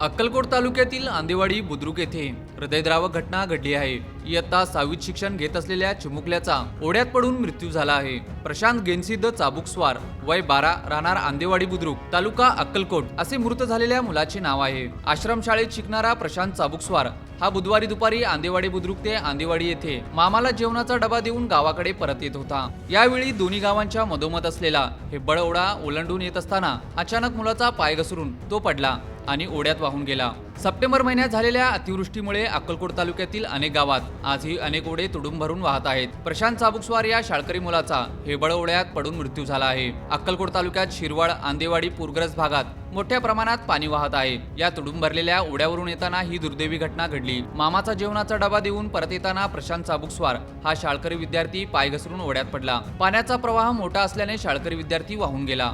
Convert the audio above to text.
अक्कलकोट तालुक्यातील आंदेवाडी बुद्रुक येथे हृदयद्रावक घटना घडली आहे. इयत्ता सहावीत शिक्षण घेत असलेल्या चिमुकल्याचा ओढ्यात पडून मृत्यू झाला आहे. प्रशांत गेनसिद्ध चाबुकस्वार वय बारा राहणार आंदेवाडी बुद्रुक तालुका अक्कलकोट असे मृत झालेल्या मुलाचे नाव आहे. आश्रमशाळेत शिकणारा प्रशांत चाबुकस्वार हा बुधवारी दुपारी आंदेवाडी बुद्रुक ते आंदेवाडी येथे मामाला जेवणाचा डबा देऊन गावाकडे परत येत होता. यावेळी दोन्ही गावांच्या मधोमध असलेला हे बळवडा ओलांडून येत असताना अचानक मुलाचा पाय घसरून तो पडला. आणि ओढ्यात वाहून गेला. सप्टेंबर महिन्यात झालेल्या अतिवृष्टीमुळे अक्कलकोट तालुक्यातील अनेक गावात आजही अनेक ओढे तुडून भरून वाहत आहेत. प्रशांत चाबुकस्वार या शाळकरी मुलाचा हेबळ ओढ्यात पडून मृत्यू झाला आहे. अक्कलकोट तालुक्यात शिरवाड आंदेवाडी पूरग्रस्त भागात मोठ्या प्रमाणात पाणी वाहत आहे. या तुडून भरलेल्या ओढ्यावरून येताना ही दुर्दैवी घटना घडली. मामाचा जेवणाचा डबा देऊन परत येताना प्रशांत चाबुकस्वार हा शाळकरी विद्यार्थी पाय घसरून ओढ्यात पडला. पाण्याचा प्रवाह मोठा असल्याने शाळकरी विद्यार्थी वाहून गेला.